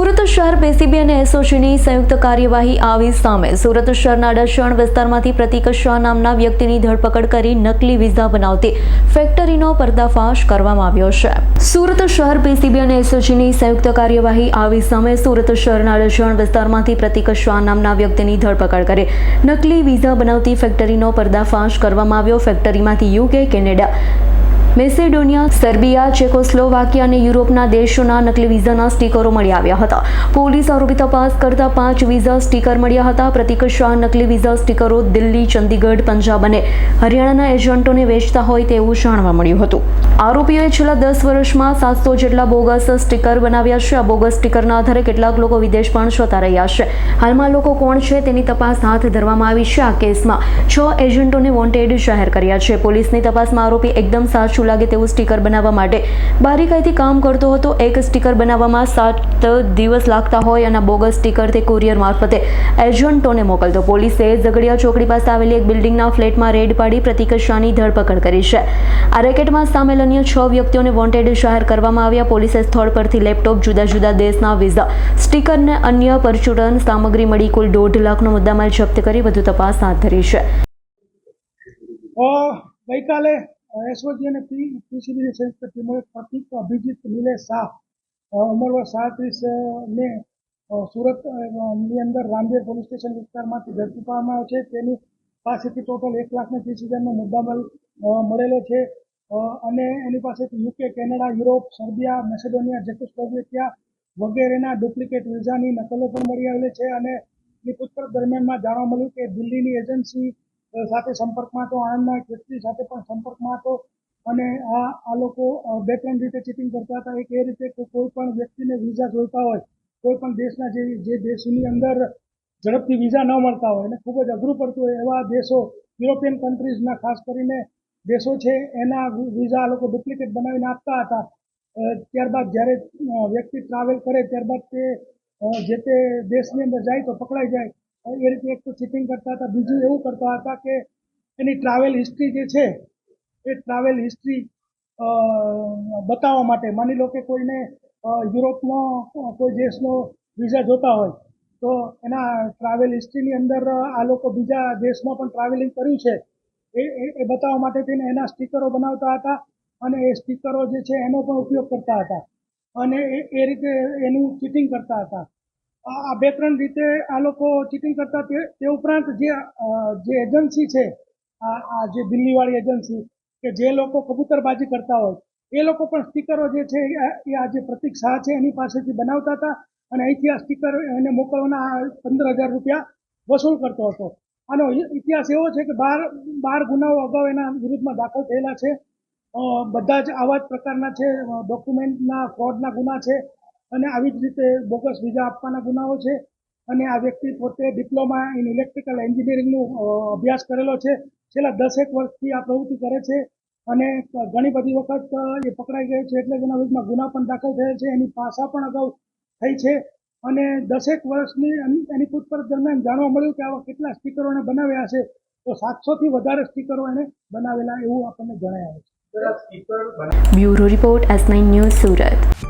સુરત શહેર પેસીબી અને એસઓજીની સંયુક્ત કાર્યવાહી આવી સામે સુરત શહેરના ડશણ વિસ્તારમાંથી પ્રતિક શાહ નામના વ્યક્તિની ધરપકડ કરી નકલી વિઝા બનાવતી ફેક્ટરીનો પર્દાફાશ કરવામાં આવ્યો છે. સુરત શહેર પેસીબી અને એસઓજીની સંયુક્ત કાર્યવાહી આવી સામે સુરત શહેરના ડશણ વિસ્તારમાંથી પ્રતિક શાહ નામના વ્યક્તિની ધરપકડ કરી નકલી વિઝા બનાવતી ફેક્ટરીનો પર્દાફાશ કરવામાં આવ્યો. ફેક્ટરીમાંથી UK, Canada Macedonia, Serbia, Czechoslovakia અને યુરોપના દેશોના નકલી વિઝાના સ્ટીકરો મળી આવ્યા હતા. પોલીસ આરોપી તપાસ કરતા પાંચ વિઝા સ્ટીકર મળ્યા હતા. પ્રતિક શાહ નકલી વિઝા સ્ટીકરો દિલ્હી, ચંદીગઢ, પંજાબ અને હરિયાણાના એજન્ટોને વેચતા હોય તેવું જાણવા મળ્યું હતું. આરોપીઓએ છેલ્લા દસ વર્ષમાં સાતસો જેટલા બોગસ સ્ટીકર બનાવ્યા છે. આ બોગસ સ્ટીકરના આધારે કેટલાક લોકો વિદેશ પણ જતા રહ્યા છે. હાલમાં લોકો કોણ છે તેની તપાસ હાથ ધરવામાં આવી છે. આ કેસમાં છ એજન્ટોને વોન્ટેડ જાહેર કર્યા છે. પોલીસની તપાસમાં આરોપી એકદમ સાચું લાગે તેવું સ્ટીકર બનાવવા માટે? બારીકાઈથી કામ કરતો હતો, એક સ્ટીકર બનાવવામાં સાત દિવસ લાગતા હોય અને બોગસ સ્ટીકર તે કુરિયર મારફતે એજન્ટોને મોકલતો. પોલીસે ઝઘડિયા ચોકડી પાસે આવેલી એક બિલ્ડિંગના ફ્લેટમાં રેડ પાડી પ્રતિક શાહની ધરપકડ કરી છે. આ રેકેટમાં સામેલ અન્ય છ વ્યક્તિઓને વોન્ટેડ જાહેર કરવામાં આવ્યા. પોલીસે સ્થળ પરથી લેપટોપ, જુદા જુદા દેશના વિઝા, સ્ટીકરને અન્ય પરચુરણ સામગ્રી મળી કુલ દોઢ લાખનો મુદ્દામાલ જપ્ત કરી વધુ તપાસ હાથ ધરી છે. ગઈકાલે એસઓજી અને પીસીબીની સંયુક્ત ટીમોએ પ્રતિક અભિજીત નિલેશ શાહ ઉંમર વર્ષ સાડત્રીસ ને સુરતની અંદર રામદેવ પોલીસ સ્ટેશન વિસ્તારમાંથી ઝડપી પાડવામાં આવે છે. તેની પાસેથી ટોટલ એક લાખ ને ત્રીસ હજારનો મુદ્દામાલ મળેલો છે. અને એની પાસેથી UK, Canada, Europe, Serbia, Macedonia, Czechoslovakia વગેરેના ડુપ્લિકેટ વિઝાની નકલો પણ મળી આવેલી છે. અને પૂછપરછ દરમિયાનમાં જાણવા મળ્યું કે દિલ્હીની એજન્સી સાથે સંપર્કમાં હતો આણંદના ખેતરી સાથે પણ સંપર્કમાં હતો. અને આ આ લોકો બે ત્રણ રીતે ચીટિંગ કરતા હતા. એક એ રીતે કોઈ પણ વ્યક્તિને વિઝા જોઈતા હોય, કોઈ પણ દેશના જે જે દેશની અંદર ઝડપથી વિઝા ન મળતા હોય અને ખૂબ જ અઘરું પડતું હોય એવા દેશો યુરોપિયન કન્ટ્રીઝના ખાસ કરીને દેશો છે, એના વિઝા આ લોકો ડુપ્લિકેટ બનાવીને આપતા હતા. ત્યારબાદ જ્યારે વ્યક્તિ ટ્રાવેલ કરે, ત્યારબાદ તે જે તે દેશની અંદર જાય તો પકડાઈ જાય. એ રીતે એક તો ચીટિંગ કરતા હતા, બીજું એવું કરતા હતા કે એની ટ્રાવેલ હિસ્ટ્રી જે છે, એ ટ્રાવેલ હિસ્ટ્રી બતાવવા માટે. માની લો કે કોઈને યુરોપનો કોઈ દેશનો વિઝા જોતા હોય, તો એના ટ્રાવેલ હિસ્ટ્રીની અંદર આ લોકો બીજા દેશમાં પણ ટ્રાવેલિંગ કર્યું છે. એ, એ- બતાવવા માટે થઈને એના સ્ટીકરો બનાવતા હતા અને એ સ્ટીકરો જે છે એનો પણ ઉપયોગ કરતા હતા. અને એ રીતે એનું ચીટિંગ કરતા હતા. આ બે ત્રણ રીતે આ લોકો ચીટિંગ કરતા તે ઉપરાંત જે જે એજન્સી છે, આ જે દિલ્હીવાળી એજન્સી કે જે લોકો કબૂતરબાજી કરતા હોય, એ લોકો પણ સ્ટીકરો જે છે, એ આ જે પ્રતિક શાહ છે એની પાસેથી બનાવતા હતા અને અહીંથી આ સ્ટીકર એને મોકલવાના પંદર હજાર રૂપિયા વસૂલ કરતો હતો. આનો ઇતિહાસ એવો છે કે બાર બાર ગુનાઓ અગાઉ એના વિરુદ્ધમાં દાખલ થયેલા છે. બધા જ આવા જ પ્રકારના છે ડોક્યુમેન્ટના ફ્રોડના ગુના છે. અને આવી જ રીતે બોગસ વિઝા આપવાના ગુનાઓ છે. અને આ વ્યક્તિ પોતે ડિપ્લોમા ઇન ઇલેક્ટ્રિકલ એન્જિનિયરિંગનો અભ્યાસ કરેલો છે. છેલ્લા દસેક વર્ષથી આ પ્રવૃત્તિ કરે છે અને ઘણી બધી વખત એ પકડાઈ ગયો છે એટલે એના વિરુદ્ધમાં ગુના પણ દાખલ થયેલ છે. એની પાસા પણ અગાઉ થઈ છે. અને દસેક વર્ષની એની પૂછપરછ દરમિયાન જાણવા મળ્યું કે આવા કેટલા સ્ટીકરો એને બનાવ્યા છે. તો સાતસોથી વધારે સ્ટીકરો એને બનાવેલા એવું આપણને જણાય છે. Bureau report S nine news Surat.